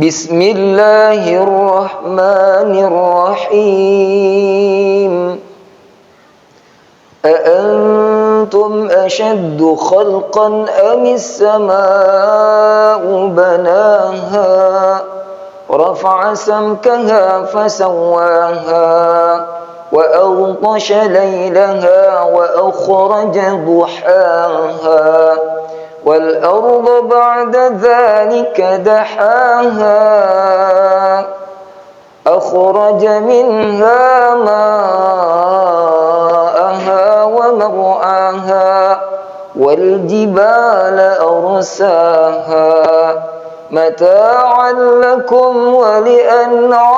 بسم الله الرحمن الرحيم أأنتم أشد خلقا أم السماء بناها رفع سمكها فسواها وأغطش ليلها وأخرج ضحاها والأرض بعد ذلك دحاها أخرج منها ماءها ومرعاها والجبال أرساها. متاعا لكم ولأنعامكم.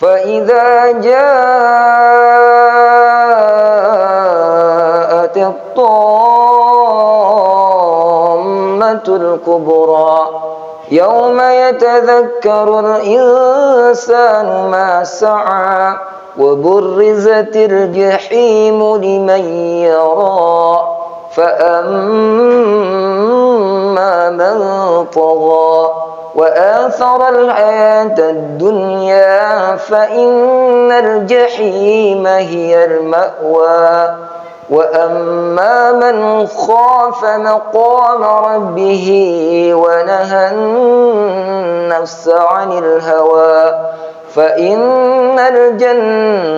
فإذا جاءت الطامة الكبرى. يوم يتذكر الإنسان ما سعى وبرزت الجحيم لمن يرى. فأما من طغى وآثر الحياة الدنيا فإن الجحيم هي المأوى. وأما من خاف مقام ربه ونهى النفس عن الهوى. فإن الجنة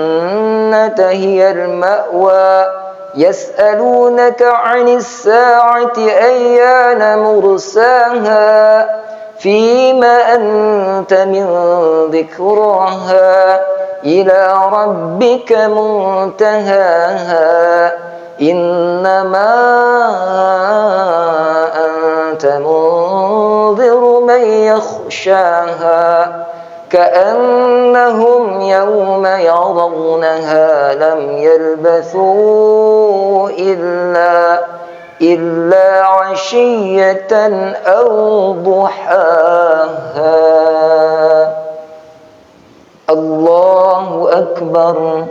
هي المأوى. يسألونك عن الساعة أيان مرساها. فيما أنت من ذكرها إلى ربك منتهاها. إنما أنت منذر من يخشاها كأنهم يوم يرونها لم يلبثوا إلا إلا عشية أو ضحاها. الله أكبر.